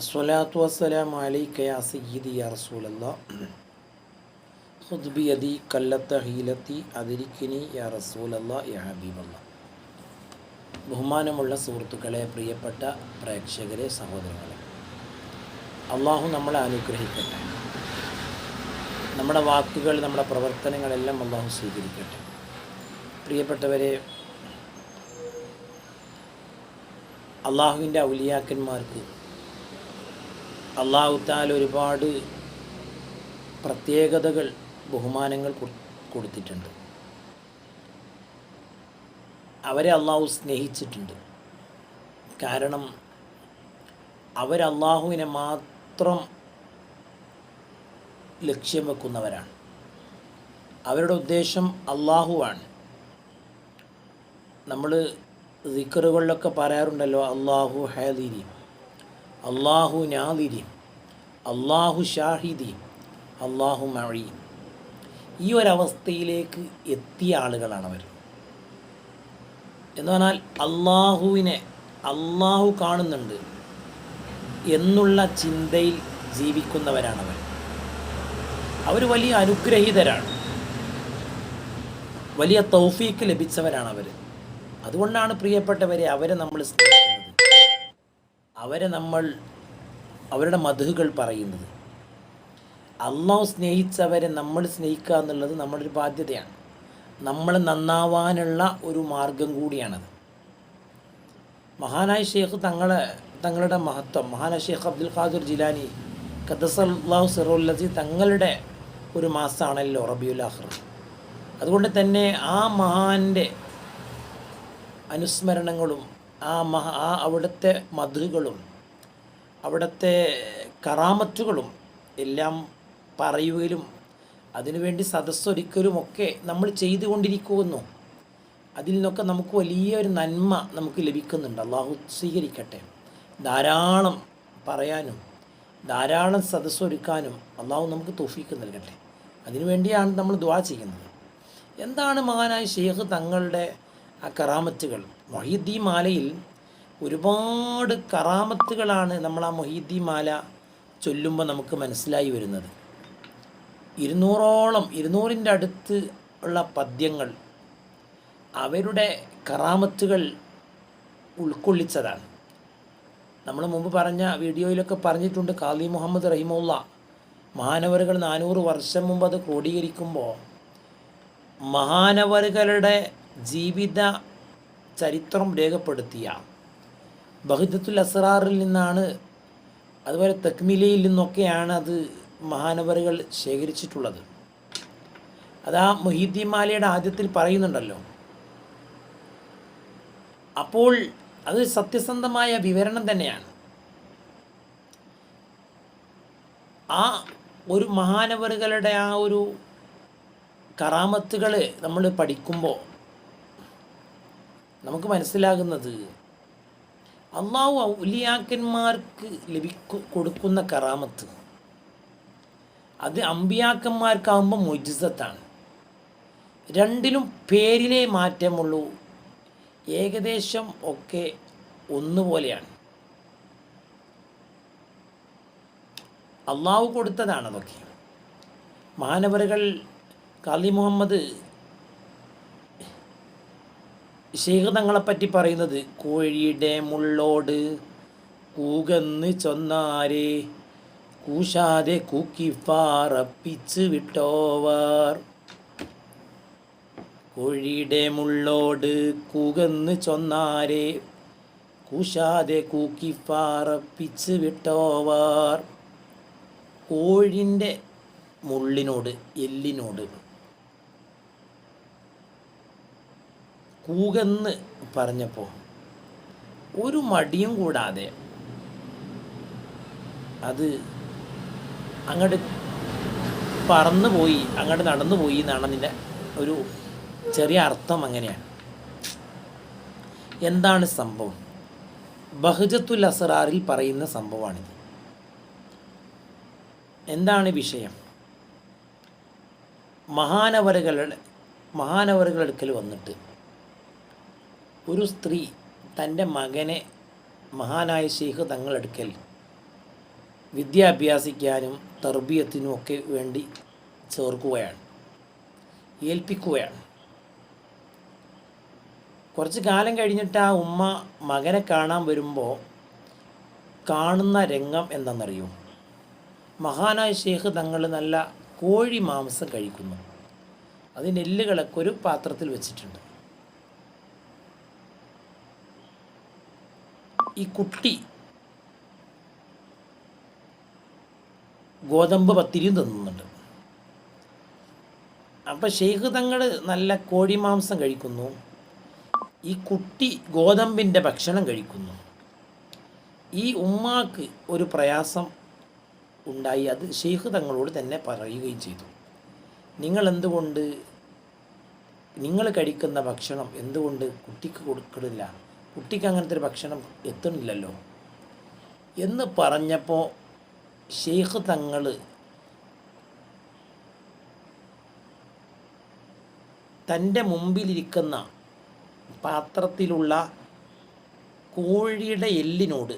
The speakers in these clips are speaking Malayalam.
അസ്വലാത്തു വസ്സലാം അലൈക്ക യാ സയ്യിദി യാ റസൂലല്ല. ഹുദ്ബിയതി കല്ലത്ത ഹീലത്തി അതിരിക്കിനി യാ റസൂലല്ല യാ ഹബീബല്ല. ബഹുമാനമുള്ള സുഹൃത്തുക്കളെ പ്രിയപ്പെട്ട പ്രേക്ഷകരെ സഹോദരങ്ങളെ. അള്ളാഹു നമ്മളെ അനുഗ്രഹിക്കട്ടെ. നമ്മുടെ വാക്കുകൾ നമ്മുടെ പ്രവർത്തനങ്ങളെല്ലാം അള്ളാഹു സ്വീകരിക്കട്ടെ. പ്രിയപ്പെട്ടവരെ അള്ളാഹുവിന്റെ ഔലിയാക്കന്മാർക്ക് അള്ളാഹു താൽ ഒരുപാട് പ്രത്യേകതകൾ ബഹുമാനങ്ങൾ കൊടുത്തിട്ടുണ്ട്. അവരെ അള്ളാഹു സ്നേഹിച്ചിട്ടുണ്ട്. കാരണം അവരല്ലാഹുവിനെ മാത്രം ലക്ഷ്യം വെക്കുന്നവരാണ്. അവരുടെ ഉദ്ദേശം അള്ളാഹുവാണ്. നമ്മൾ ദിക്കറുകളിലൊക്കെ പറയാറുണ്ടല്ലോ അള്ളാഹു ഹാദിരി. അള്ളാഹു നാദിരി അള്ളാഹു ഷാഹിദി അള്ളാഹു മഴി ഈ ഒരവസ്ഥയിലേക്ക് എത്തിയ ആളുകളാണ് അവർ. എന്ന് പറഞ്ഞാൽ അള്ളാഹുവിനെ അള്ളാഹു കാണുന്നുണ്ട് എന്നുള്ള ചിന്തയിൽ ജീവിക്കുന്നവരാണവർ അവർ വലിയ അനുഗ്രഹീതരാണ്. വലിയ തൗഫീക്ക് ലഭിച്ചവരാണ് അവർ. അതുകൊണ്ടാണ് പ്രിയപ്പെട്ടവരെ അവരെ നമ്മൾ അവരെ നമ്മൾ അവരുടെ മധുകൾ പറയുന്നത്. അള്ളാഹു സ്നേഹിച്ചവരെ നമ്മൾ സ്നേഹിക്കുക എന്നുള്ളത് നമ്മളൊരു ബാധ്യതയാണ്. നമ്മൾ നന്നാവാനുള്ള ഒരു മാർഗം കൂടിയാണത്. മഹാനായ ഷെയ്ഖ് തങ്ങളെ തങ്ങളുടെ മഹത്വം മഹാനായ ഷെയ്ഖ് അബ്ദുൽ ഖാദുർ ജിലാനി ഖദസല്ലാഹു സിറുല്ലസി തങ്ങളുടെ ഒരു മാസമാണല്ലോ റബിയുൽ ആഖിർ. അതുകൊണ്ട് തന്നെ ആ മഹാന്റെ അനുസ്മരണങ്ങളും ആ മഹ ആ അവിടുത്തെ മധുകളും അവിടുത്തെ കറാമത്തുകളും എല്ലാം പറയുകയും അതിനുവേണ്ടി സദസ്സൊരുക്കലുമൊക്കെ നമ്മൾ ചെയ്തുകൊണ്ടിരിക്കുന്നു. അതിൽ നിന്നൊക്കെ നമുക്ക് വലിയൊരു നന്മ നമുക്ക് ലഭിക്കുന്നുണ്ട്. അള്ളാഹു സ്വീകരിക്കട്ടെ. ധാരാളം പറയാനും ധാരാളം സദസ്സൊരുക്കാനും അള്ളാഹു നമുക്ക് തോഫീക്ക് നൽകട്ടെ. അതിനുവേണ്ടിയാണ് നമ്മൾ ദുവാ ചെയ്യുന്നത്. എന്താണ് മഹാനായ ഷെയ്ഖ് തങ്ങളുടെ ആ കറാമത്തുകൾ. മൊഹീദ്ദീ മാലയിൽ ഒരുപാട് കറാമത്തുകളാണ് നമ്മൾ ആ മൊഹീദ്ദീ മാല ചൊല്ലുമ്പോൾ നമുക്ക് മനസ്സിലായി വരുന്നത്. ഇരുന്നൂറോളം ഇരുന്നൂറിന്റെ അടുത്ത് ഉള്ള പദ്യങ്ങൾ അവരുടെ കറാമത്തുകൾ ഉൾക്കൊള്ളിച്ചതാണ്. നമ്മൾ മുമ്പ് പറഞ്ഞ വീഡിയോയിലൊക്കെ പറഞ്ഞിട്ടുണ്ട് കാലി മുഹമ്മദ് റഹിമുള്ള മഹാനവറുകൾ നാനൂറ് വർഷം മുമ്പ് അത് ക്രോഡീകരിക്കുമ്പോൾ മഹാനവറുകളുടെ ജീവിത ചരിത്രം രേഖപ്പെടുത്തിയ ബഹിദത്തുൽ അസ്റാറിൽ നിന്നാണ് അതുപോലെ തെക്മിലയിൽ നിന്നൊക്കെയാണ് അത് മഹാനവറുകൾ ശേഖരിച്ചിട്ടുള്ളത്. അത് ആ മൊഹീദ്ദീൻ ആദ്യത്തിൽ പറയുന്നുണ്ടല്ലോ. അപ്പോൾ അത് സത്യസന്ധമായ വിവരണം തന്നെയാണ്. ആ ഒരു മഹാനവറുകളുടെ ആ ഒരു കറാമത്തുകൾ നമ്മൾ പഠിക്കുമ്പോൾ നമുക്ക് മനസ്സിലാകുന്നത് അള്ളാഹു ഔലിയാക്കന്മാർക്ക് ലഭിക്കു കൊടുക്കുന്ന കറാമത്ത്. അത് അമ്പിയാക്കന്മാർക്കാവുമ്പോൾ മൊജിസത്താണ്. രണ്ടിലും പേരിലെ മാറ്റമുള്ളൂ. ഏകദേശം ഒക്കെ ഒന്നുപോലെയാണ്. അള്ളാഹു കൊടുത്തതാണ് അതൊക്കെ. മാനവറുകൾ കാലി മുഹമ്മദ് ഷെയ്ഖ് തങ്ങളെപ്പറ്റി പറയുന്നത് കോഴിയുടെ മുള്ളോട് കൂകന്ന് ചൊന്നാരെ കൂശാതെ കൂക്കി പാറപ്പിച്ച് വിട്ടോവർ. കോഴിയുടെ മുള്ളോട് കൂകന്ന് ചൊന്നാരെ കൂശാതെ കൂക്കി പാറപ്പിച്ച് വിട്ടോവർ. കോഴിന്റെ മുള്ളിനോട് എല്ലിനോട് കൂകന്ന് പറഞ്ഞപ്പോൾ ഒരു മടിയും കൂടാതെ അത് അങ്ങോട്ട് പറന്നു പോയി അങ്ങോട്ട് നടന്നു പോയി എന്നാണ് അതിന്റെ ഒരു ചെറിയ അർത്ഥം അങ്ങനെയാണ്. എന്താണ് സംഭവം? ബഹജത്തുൽ അസറാറിൽ പറയുന്ന സംഭവമാണിത്. എന്താണ് വിഷയം? മഹാനവരകളുടെ മഹാനവരകളെടുക്കൽ വന്നിട്ട് ഒരു സ്ത്രീ തന്റെ മകനെ മഹാനായ ഷെയ്ഖ് തങ്ങളെടുക്കൽ വിദ്യാഭ്യാസിക്കാനും തർബീയത്തിനും ഒക്കെ വേണ്ടി ചേർക്കുകയാണ് ഏൽപ്പിക്കുകയാണ്. കുറച്ച് കാലം കഴിഞ്ഞിട്ട് ആ ഉമ്മ മകനെ കാണാൻ വരുമ്പോൾ കാണുന്ന രംഗം എന്തെന്നറിയോ? മഹാനായ ശേഖ് തങ്ങൾ നല്ല കോഴി മാംസം കഴിക്കുന്നു. അതിനെല്ലുകളൊക്കെ ഒരു പാത്രത്തിൽ വെച്ചിട്ടുണ്ട്. ഈ കുട്ടി ഗോതമ്പ് പത്തിരിയും തിന്നുന്നുണ്ട്. അപ്പം ഷെയ്ഖ് തങ്ങൾ നല്ല കോഴി മാംസം കഴിക്കുന്നു. ഈ കുട്ടി ഗോതമ്പിന്റെ ഭക്ഷണം കഴിക്കുന്നു. ഈ ഉമ്മാക്ക് ഒരു പ്രയാസം ഉണ്ടായി. അത് ഷെയ്ഖ് തങ്ങളോട് തന്നെ പറയുകയും ചെയ്തു. നിങ്ങൾ എന്തുകൊണ്ട് നിങ്ങൾ കഴിക്കുന്ന ഭക്ഷണം എന്തുകൊണ്ട് കുട്ടിക്ക് കൊടുക്കണില്ല? കുട്ടിക്ക് അങ്ങനത്തെ ഒരു ഭക്ഷണം എത്തുന്നില്ലല്ലോ. എന്ന് പറഞ്ഞപ്പോൾ ഷെയ്ഖ് തങ്ങൾ തന്റെ മുമ്പിലിരിക്കുന്ന പാത്രത്തിലുള്ള കോഴിയുടെ എല്ലിനോട്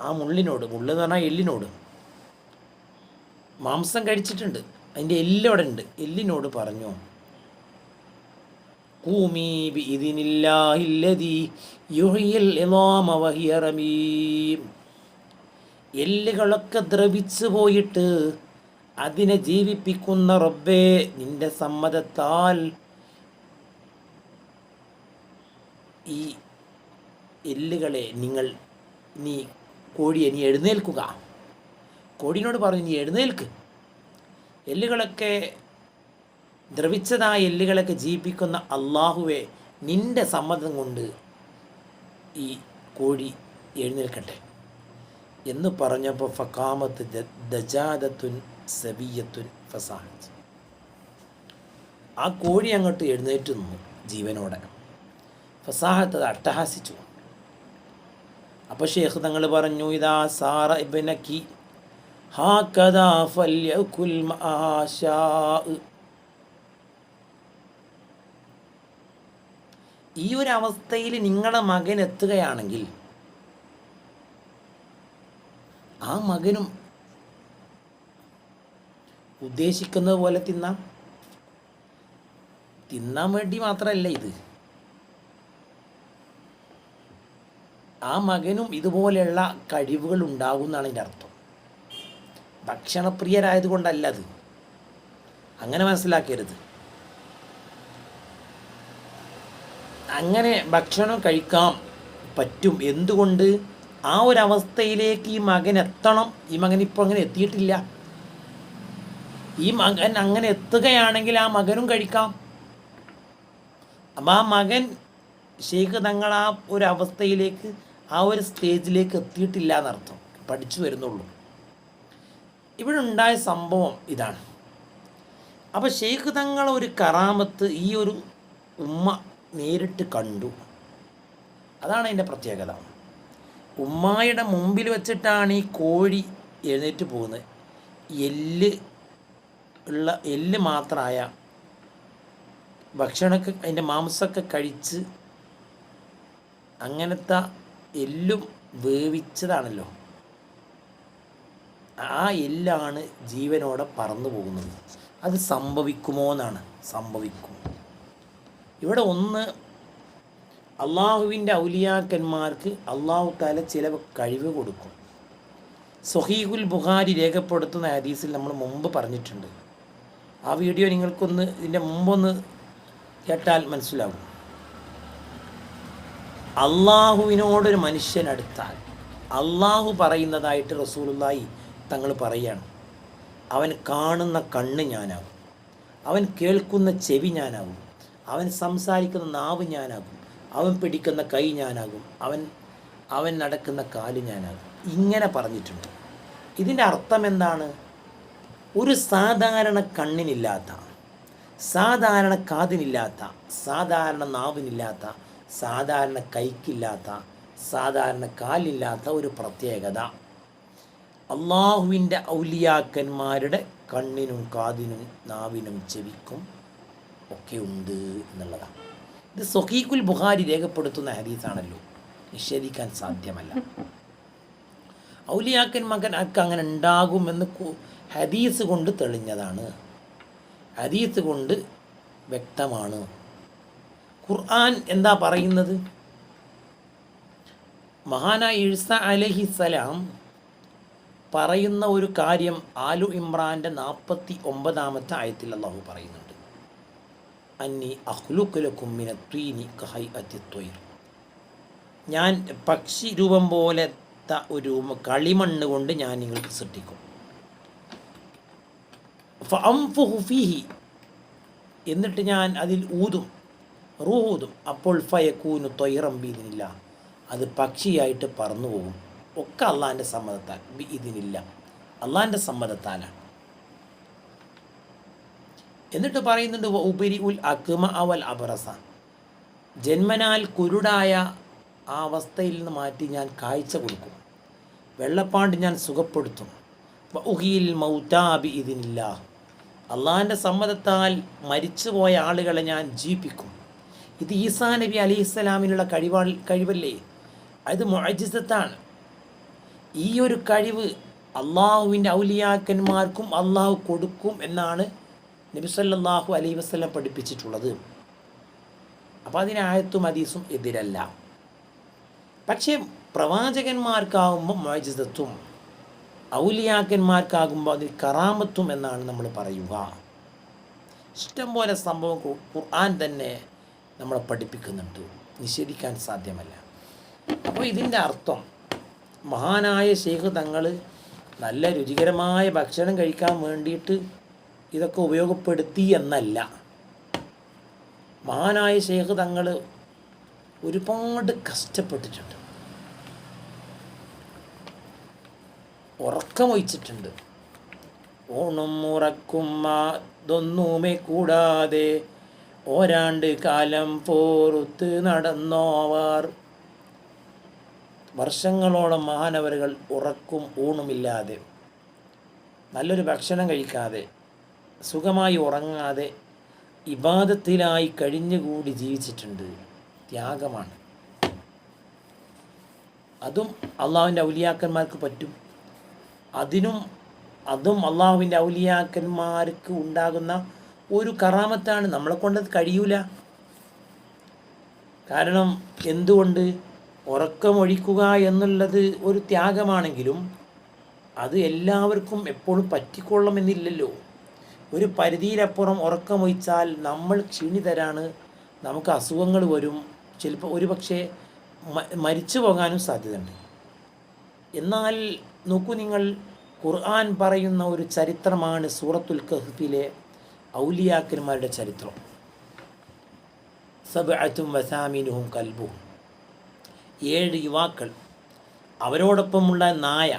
ആ മുള്ളിനോട് മുള്ള് എന്ന് പറഞ്ഞാൽ എല്ലിനോട് മാംസം കഴിച്ചിട്ടുണ്ട്. അതിന്റെ എല്ലോടെ ഉണ്ട്. എല്ലിനോട് പറഞ്ഞു റമീം. എല്ലുകളൊക്കെ ദ്രവിച്ചു പോയിട്ട് അതിനെ ജീവിപ്പിക്കുന്ന റബ്ബേ നിന്റെ സമ്മതത്താൽ ഈ എല്ലുകളെ നിങ്ങൾ നീ കോഴിയെ നീ എഴുന്നേൽക്കുക. കോഴിനോട് പറഞ്ഞു നീ എഴുന്നേൽക്ക്. എല്ലുകളൊക്കെ ദ്രവിച്ചതായ എല്ലുകളൊക്കെ ജീവിപ്പിക്കുന്ന അള്ളാഹുവെ നിന്റെ സമ്മതം കൊണ്ട് ഈ കോഴി എഴുന്നേൽക്കട്ടെ. എന്ന് പറഞ്ഞപ്പോൾ ഫക്കാമത്ത് ദജാദത്തുൻ സബിയത്തുൻ ഫസാഹത്ത് ആ കോഴി അങ്ങോട്ട് എഴുന്നേറ്റ് നിന്നു ജീവനോടെ. ഫസാഹത്ത് അത് അട്ടഹാസിച്ചു. അപ്പോൾ ഷേഖ് തങ്ങൾ പറഞ്ഞു ഇതാ സാറ ഇബനക്കി ഹാ കഥാ ഫല്യ കുൽ മആശാ ഈ ഒരു അവസ്ഥയിൽ നിങ്ങളുടെ മകൻ എത്തുകയാണെങ്കിൽ ആ മകനും ഉദ്ദേശിക്കുന്നത് പോലെ തിന്നാം. തിന്നാൻ വേണ്ടി മാത്രമല്ല ഇത്. ആ മകനും ഇതുപോലെയുള്ള കഴിവുകൾ ഉണ്ടാകും എന്നാണ് ഇതിന്റെ അർത്ഥം. ഭക്ഷണപ്രിയരായതുകൊണ്ടല്ല അത്. അങ്ങനെ മനസ്സിലാക്കരുത്. അങ്ങനെ ഭക്ഷണം കഴിക്കാം പറ്റും. എന്തുകൊണ്ട്? ആ ഒരു അവസ്ഥയിലേക്ക് ഈ മകൻ എത്തണം. ഈ മകൻ ഇപ്പോൾ അങ്ങനെ എത്തിയിട്ടില്ല. ഈ മകൻ അങ്ങനെ എത്തുകയാണെങ്കിൽ ആ മകനും കഴിക്കാം. അപ്പം ആ മകൻ ഷെയ്ഖ് തങ്ങൾ ആ ഒരു അവസ്ഥയിലേക്ക് ആ ഒരു സ്റ്റേജിലേക്ക് എത്തിയിട്ടില്ല എന്നർത്ഥം. പഠിച്ചു വരുന്നുള്ളൂ. ഇവിടെ ഉണ്ടായ സംഭവം ഇതാണ്. അപ്പോൾ ഷെയ്ഖ് തങ്ങൾ ഒരു കറാമത്ത് ഈ ഒരു ഉമ്മ നേരിട്ട് കണ്ടു. അതാണ് അതിന്റെ പ്രത്യേകത. ഉമ്മായുടെ മുമ്പിൽ വെച്ചിട്ടാണ് ഈ കോഴി എഴുന്നേറ്റ് പോകുന്നത്. എല്ല് ഉള്ള എല്ല് മാത്രമായ ഭക്ഷണമൊക്കെ അതിന്റെ മാംസമൊക്കെ കഴിച്ച് അങ്ങനത്തെ എല്ലും വേവിച്ചതാണല്ലോ. ആ എല്ലാണ് ജീവനോടെ പറന്നു പോകുന്നത്. അത് സംഭവിക്കുമോ എന്നാണ്. സംഭവിക്കും. ഇവിടെ ഒന്ന് അള്ളാഹുവിന്റെ ഔലിയാക്കന്മാർക്ക് അള്ളാഹു താല ചില കഴിവ് കൊടുക്കും. സൊഹീഖുൽ ബുഖാരി രേഖപ്പെടുത്തുന്ന ഹദീസിൽ നമ്മൾ മുമ്പ് പറഞ്ഞിട്ടുണ്ട്. ആ വീഡിയോ നിങ്ങൾക്കൊന്ന് ഇതിന്റെ മുമ്പൊന്ന് കേട്ടാൽ മനസ്സിലാകും അള്ളാഹുവിനോടൊരു മനുഷ്യൻ അടുത്താൽ അള്ളാഹു പറയുന്നതായിട്ട് റസൂലുള്ളാഹി തങ്ങൾ പറയുകയാണ് അവൻ കാണുന്ന കണ്ണ് ഞാനാവും. അവൻ കേൾക്കുന്ന ചെവി ഞാനാകും അവൻ സംസാരിക്കുന്ന നാവ് ഞാനാകും. അവൻ പിടിക്കുന്ന കൈ ഞാനാകും. അവൻ അവൻ നടക്കുന്ന കാൽ ഞാനാകും. ഇങ്ങനെ പറഞ്ഞിട്ടുണ്ട്. ഇതിന്റെ അർത്ഥം എന്താണ്? ഒരു സാധാരണ കണ്ണിനില്ലാത്ത സാധാരണ കാതിനില്ലാത്ത സാധാരണ നാവിനില്ലാത്ത സാധാരണ കൈക്കില്ലാത്ത സാധാരണ കാലില്ലാത്ത ഒരു പ്രത്യേകത. അള്ളാഹുവിന്റെ ഔലിയാക്കന്മാരുടെ കണ്ണിനും കാതിനും നാവിനും ചെവിക്കും ഒക്കെ ഉണ്ട് എന്നുള്ളതാണ് ഇത് സൊഹീഖുൽ ബുഖാരി രേഖപ്പെടുത്തുന്ന ഹദീസാണല്ലോ. നിഷേധിക്കാൻ സാധ്യമല്ല. ഔലിയാക്കൻ മകൻ അക്ക് അങ്ങനെ ഉണ്ടാകുമെന്ന് ഹദീസ് കൊണ്ട് തെളിഞ്ഞതാണ്. ഹദീസ് കൊണ്ട് വ്യക്തമാണ്. ഖുർആൻ എന്താ പറയുന്നത്? മഹാനായ ഇഴ്സ അലഹിസലാം പറയുന്ന ഒരു കാര്യം ആലു ഇമ്രാന്റെ നാൽപ്പത്തി ഒമ്പതാമത്തെ ആയത്തിൽ അള്ളാഹു പറയുന്നുണ്ട്. അന്നി അഹ്ലുക്കുലക്കുമ്മിന മിനത്വീനി കഹൈ അത്യത്വയർ ഞാൻ പക്ഷി രൂപം പോലത്തെ ഒരു കളിമണ്ണ് കൊണ്ട് ഞാൻ നിങ്ങൾക്ക് സൃഷ്ടിക്കും. ഫീഹി. എന്നിട്ട് ഞാൻ അതിൽ ഊതും റൂഹൂതും. അപ്പോൾ ഫയക്കൂനു തൊയ്റം ബീതിനില്ല അത് പക്ഷിയായിട്ട് പറന്നു പോകും ഒക്കെ അള്ളാന്റെ സമ്മതത്താൽ ഇതിനില്ല അള്ളാന്റെ സമ്മതത്താലാണ്. എന്നിട്ട് പറയുന്നുണ്ട് "വ ഉപരി ഉൽ അക്മ അവൽ അബറസ ജന്മനാൽ കുരുടായ ആ അവസ്ഥയിൽ നിന്ന് മാറ്റി ഞാൻ കാഴ്ച കൊടുക്കും. വെള്ളപ്പാണ്ട് ഞാൻ സുഖപ്പെടുത്തും. വ ഉഹിയിൽ മൗതാബി ഇതിനില്ല അള്ളാഹിന്റെ സമ്മതത്താൽ മരിച്ചുപോയ ആളുകളെ ഞാൻ ജീവിപ്പിക്കും. ഇത് ഈസാ നബി അലി ഇസ്ലാമിനുള്ള കഴിവാൾ കഴിവല്ലേ? അത് മൊജിസത്താണ് ഈ ഒരു കഴിവ് അള്ളാഹുവിന്റെ ഔലിയാക്കന്മാർക്കും അള്ളാഹു കൊടുക്കും എന്നാണ് നബി അലൈ വസ്ലം പഠിപ്പിച്ചിട്ടുള്ളത്. അപ്പോൾ അതിന് ആയത്തും ഹദീസും എതിരല്ല. പക്ഷേ പ്രവാചകന്മാർക്കാകുമ്പോൾ മോജിതത്വം ഔലിയാക്കന്മാർക്കാകുമ്പോൾ അതിൽ കറാമത്വം എന്നാണ് നമ്മൾ പറയുക. ഇഷ്ടംപോലെ സംഭവം ഖുർആൻ തന്നെ നമ്മളെ പഠിപ്പിക്കുന്നുണ്ട്. നിഷേധിക്കാൻ സാധ്യമല്ല. അപ്പോൾ ഇതിന്റെ അർത്ഥം മഹാനായ ശേഖ് തങ്ങൾ നല്ല രുചികരമായ ഭക്ഷണം കഴിക്കാൻ വേണ്ടിയിട്ട് ഇതൊക്കെ ഉപയോഗപ്പെടുത്തി എന്നല്ല. മഹാനായ ശേഖ് തങ്ങൾ ഒരുപാട് കഷ്ടപ്പെട്ടിട്ടുണ്ട്. ഉറക്കം ഉറക്കമൊഴിച്ചിട്ടുണ്ട്. ഊണും ഉറക്കും അതൊന്നുമേ കൂടാതെ ഓരാണ്ട് കാലം പോറുത്ത് നടന്നോവർ. വർഷങ്ങളോളം മഹാനവരുകൾ ഉറക്കും ഊണുമില്ലാതെ നല്ലൊരു ഭക്ഷണം കഴിക്കാതെ സുഖമായി ഉറങ്ങാതെ ഇബാദത്തിലായി കഴിഞ്ഞുകൂടി ജീവിച്ചിട്ടുണ്ട്. ത്യാഗമാണ്. അതും അള്ളാഹുവിന്റെ ഔലിയാക്കന്മാർക്ക് പറ്റും. അതിനും അതും അള്ളാഹുവിന്റെ ഔലിയാക്കന്മാർക്ക് ഉണ്ടാകുന്ന ഒരു കറാമത്താണ്. നമ്മളെ കൊണ്ടത് കഴിയൂല. കാരണം എന്തുകൊണ്ട് ഉറക്കമൊഴിക്കുക എന്നുള്ളത് ഒരു ത്യാഗമാണെങ്കിലും അത് എല്ലാവർക്കും എപ്പോഴും പറ്റിക്കൊള്ളണമെന്നില്ലല്ലോ. ഒരു പരിധിയിലപ്പുറം ഉറക്കമൊഴിച്ചാൽ നമ്മൾ ക്ഷീണിതരാണ് നമുക്ക് അസുഖങ്ങൾ വരും ചിലപ്പോൾ ഒരു പക്ഷേ മരിച്ചു പോകാനും സാധ്യതയുണ്ട്. എന്നാൽ നോക്കൂ നിങ്ങൾ ഖുർആൻ പറയുന്ന ഒരു ചരിത്രമാണ് സൂറത്തുൽ കഹ്ഫിലെ ഔലിയാക്കന്മാരുടെ ചരിത്രം. സബഅത്തും വസാമിനുഹും കൽബും ഏഴ് യുവാക്കൾ അവരോടൊപ്പമുള്ള നായ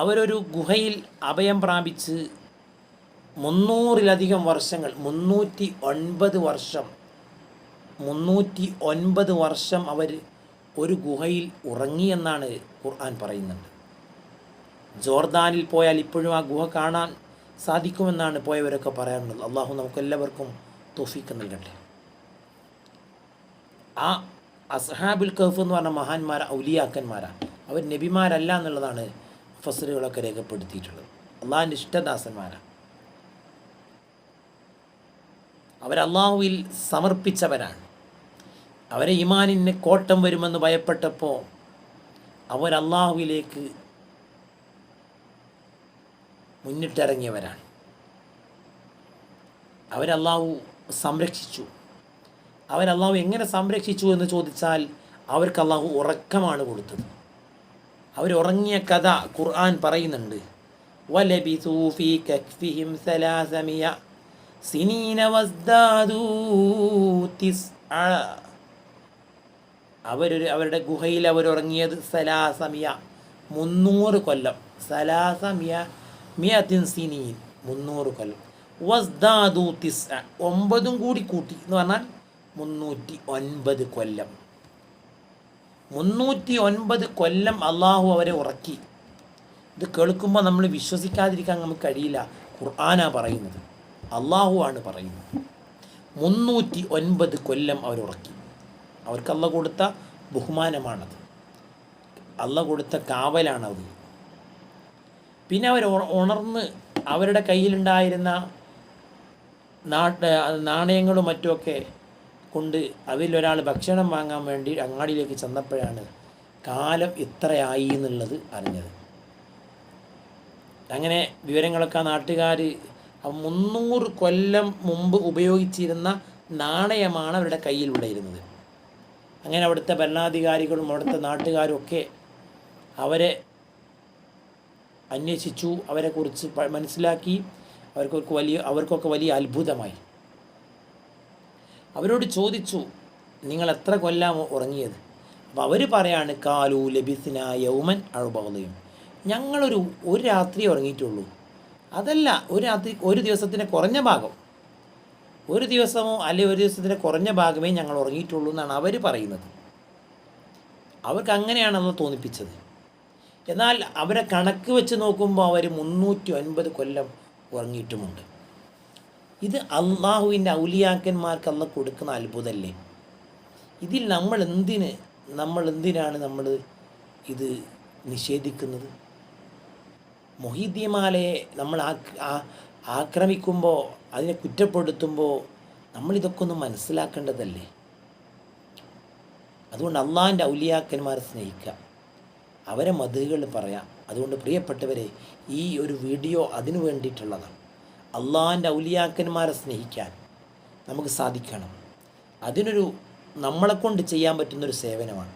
അവരൊരു ഗുഹയിൽ അഭയം പ്രാപിച്ച് മുന്നൂറിലധികം വർഷങ്ങൾ മുന്നൂറ്റി ഒൻപത് വർഷം മുന്നൂറ്റി ഒൻപത് വർഷം അവർ ഒരു ഗുഹയിൽ ഉറങ്ങിയെന്നാണ് ഖുർആൻ പറയുന്നത് ജോർദാനിൽ പോയാൽ ഇപ്പോഴും ആ ഗുഹ കാണാൻ സാധിക്കുമെന്നാണ് പോയവരൊക്കെ പറയാറുള്ളത്. അള്ളാഹു നമുക്കെല്ലാവർക്കും തോഫീക്ക് നൽകട്ടെ. ആ അസ്ഹാബുൽ കഹഫ് എന്ന് പറഞ്ഞ മഹാന്മാർ ഔലിയാക്കന്മാരാണ്. അവർ നബിമാരല്ല എന്നുള്ളതാണ് ഫസലുകളൊക്കെ രേഖപ്പെടുത്തിയിട്ടുള്ളത്. അള്ളാഹിന്റെ ഇഷ്ടദാസന്മാരാണ്. അവർ അള്ളാഹുവിൽ സമർപ്പിച്ചവരാണ്. അവരെ ഇമാനിന് കോട്ടം വരുമെന്ന് ഭയപ്പെട്ടപ്പോൾ അവർ അള്ളാഹുവിലേക്ക് മുന്നിട്ടിറങ്ങിയവരാണ്. അവരല്ലാഹു സംരക്ഷിച്ചു. അവരല്ലാഹു എങ്ങനെ സംരക്ഷിച്ചു എന്ന് ചോദിച്ചാൽ അവർക്ക് അള്ളാഹു ഉറക്കമാണ് കൊടുത്തത്. അവരുറങ്ങിയ കഥ ഖുർആൻ പറയുന്നുണ്ട് വലബിസൂ ഫീ കഫ്ഫിഹിം സലാസമിയ അവരൊരു അവരുടെ ഗുഹയിൽ അവരുറങ്ങിയത് സലാസമിയ. മുന്നൂറ് കൊല്ലം. സലാസമിയ മിയതിൻ സിനീൻ. മുന്നൂറ് കൊല്ലം. വസ്ദാദു തിസ് ഒമ്പതും കൂടി കൂട്ടി എന്ന് പറഞ്ഞാൽ മുന്നൂറ്റി ഒൻപത് കൊല്ലം. മുന്നൂറ്റി ഒൻപത് കൊല്ലം അള്ളാഹു അവരെ ഉറക്കി. ഇത് കേൾക്കുമ്പോൾ നമ്മൾ വിശ്വസിക്കാതിരിക്കാൻ നമുക്ക് കഴിയില്ല. ഖുർആാനാണ് പറയുന്നത്. അള്ളാഹു ആണ് പറയുന്നത്. മുന്നൂറ്റി ഒൻപത് കൊല്ലം അവരുറക്കി അവർക്ക് അള്ള കൊടുത്ത ബഹുമാനമാണത്. അള്ള കൊടുത്ത കാവലാണത്. പിന്നെ അവർ ഉണർന്ന് അവരുടെ കയ്യിലുണ്ടായിരുന്ന നാണയങ്ങളും മറ്റുമൊക്കെ കൊണ്ട് അവരിലൊരാൾ ഭക്ഷണം വാങ്ങാൻ വേണ്ടി അങ്ങാടിയിലേക്ക് ചെന്നപ്പോഴാണ് കാലം ഇത്രയായി എന്നുള്ളത് അറിഞ്ഞത്. അങ്ങനെ വിവരങ്ങളൊക്കെ നാട്ടുകാർ മുന്നൂറ് കൊല്ലം മുമ്പ് ഉപയോഗിച്ചിരുന്ന നാണയമാണ് അവരുടെ കയ്യിലുണ്ടായിരുന്നത് അങ്ങനെ അവിടുത്തെ ഭരണാധികാരികളും അവിടുത്തെ നാട്ടുകാരും ഒക്കെ അവരെ അന്വേഷിച്ചു അവരെക്കുറിച്ച് മനസ്സിലാക്കി. അവർക്കൊക്കെ വലിയ അവർക്കൊക്കെ വലിയ അത്ഭുതമായി. അവരോട് ചോദിച്ചു നിങ്ങൾ എത്ര കൊല്ലാം ഉറങ്ങിയത്? അപ്പോൾ അവർ പറയാണ് കാലു ലബിസിന യൗമൻ അഴുബഹലയും ഞങ്ങളൊരു ഒരു രാത്രി ഉറങ്ങിയിട്ടുള്ളൂ. അതല്ല ഒരു അതി ഒരു ദിവസത്തിന്റെ കുറഞ്ഞ ഭാഗം. ഒരു ദിവസമോ അല്ലെങ്കിൽ ഒരു ദിവസത്തിന്റെ കുറഞ്ഞ ഭാഗമേ ഞങ്ങൾ ഉറങ്ങിയിട്ടുള്ളൂ എന്നാണ് അവർ പറയുന്നത്. അവർക്ക് അങ്ങനെയാണെന്ന് തോന്നിപ്പിച്ചത്. എന്നാൽ അവരെ കണക്ക് വെച്ച് നോക്കുമ്പോൾ അവർ മുന്നൂറ്റി ഒൻപത് കൊല്ലം ഉറങ്ങിയിട്ടുമുണ്ട്. ഇത് അള്ളാഹുവിന്റെ ഔലിയാക്കന്മാർക്ക് അന്ന് കൊടുക്കുന്ന അത്ഭുതമല്ലേ ഇതിൽ നമ്മൾ എന്തിന് നമ്മൾ എന്തിനാണ് നമ്മൾ ഇത് നിഷേധിക്കുന്നത്? മൊഹീദ്യമാലയെ നമ്മൾ ആക്രമിക്കുമ്പോൾ അതിനെ കുറ്റപ്പെടുത്തുമ്പോൾ നമ്മളിതൊക്കെ ഒന്ന് മനസ്സിലാക്കേണ്ടതല്ലേ? അതുകൊണ്ട് അള്ളാഹിന്റെ ഔലിയാക്കന്മാരെ സ്നേഹിക്കുക. അവരെ മതുകൾ പറയാം. അതുകൊണ്ട് പ്രിയപ്പെട്ടവരെ ഈ ഒരു വീഡിയോ അതിനു വേണ്ടിയിട്ടുള്ളതാണ്. അള്ളാഹിന്റെ ഔലിയാക്കന്മാരെ സ്നേഹിക്കാൻ നമുക്ക് സാധിക്കണം. അതിനൊരു നമ്മളെക്കൊണ്ട് ചെയ്യാൻ പറ്റുന്നൊരു സേവനമാണ്.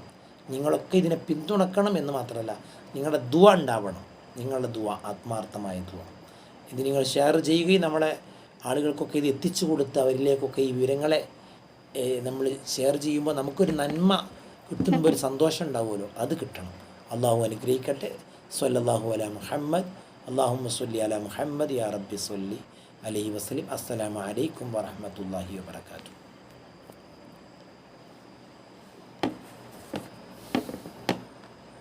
നിങ്ങളൊക്കെ ഇതിനെ പിന്തുണക്കണം എന്ന് മാത്രമല്ല നിങ്ങളുടെ ദുവ ഉണ്ടാവണം. നിങ്ങളുടെ ദുവ ആത്മാർത്ഥമായ ദുവ. ഇത് നിങ്ങൾ ഷെയർ ചെയ്യുകയും നമ്മളെ ആളുകൾക്കൊക്കെ ഇത് എത്തിച്ചു കൊടുത്ത് അവരിലേക്കൊക്കെ ഈ വിവരങ്ങളെ നമ്മൾ ഷെയർ ചെയ്യുമ്പോൾ നമുക്കൊരു നന്മ കിട്ടുമ്പോൾ ഒരു സന്തോഷം ഉണ്ടാവുമല്ലോ. അത് കിട്ടണം. അള്ളാഹു അനുഗ്രഹിക്കട്ടെ. സൊല്ലാഹു അല മുഹമ്മദ്. അള്ളാഹു മുസ്ലി അല മുഹമ്മദ്. യാ റബ്ബി സൊല്ലി അലൈഹി വസ്ലിം അസ്സലാമു അലൈക്കും വറഹ്മത്തുള്ളാഹി വബറകാതുഹു.